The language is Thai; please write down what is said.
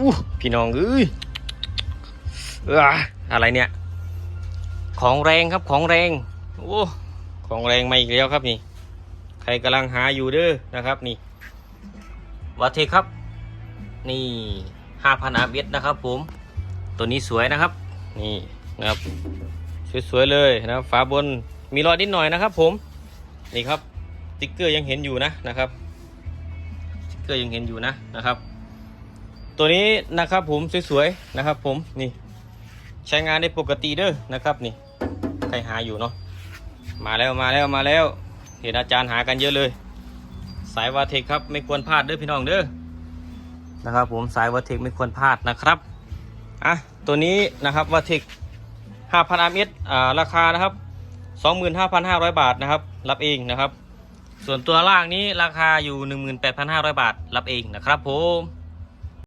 อู้พี่น้องเอ้ยอะไรเนี่ย ของแรงครับของแรงโอ้ของแรงมาอีกแล้วครับนี่ ใครกำลังหาอยู่เด้อนะครับนี่วัตเทครับ นี่ห้าพันอาเบสนะครับ ผม ตัวนี้สวยนะครับ นี่นะครับสวยๆเลยนะครับฝาบนมีรอยนิดหน่อยนะครับ ผมนี่ครับติ๊กเกอร์ยังเห็นอยู่นะนะครับติ๊กเกอร์ยังเห็นอยู่นะนะครับ ตัวนี้นะครับผมสวยๆนะครับผมนี่ใช้งานได้ปกติเด้อนะครับนี่ใครหาอยู่เนาะมาแล้วมาแล้วมาแล้วเห็นอาจารย์หากันเยอะเลย สายวาเทคครับไม่ควรพลาดเด้อพี่น้องเด้อนะครับผมสายวาเทคไม่ควรพลาดนะครับอะตัวนี้นะครับวาเทค5,000อาร์เอสอ่าราคานะครับ 25,500 บาทนะครับ รับเองนะครับ ส่วนตัวล่างนี้ราคาอยู่ 18,500 บาท รับเองนะครับผม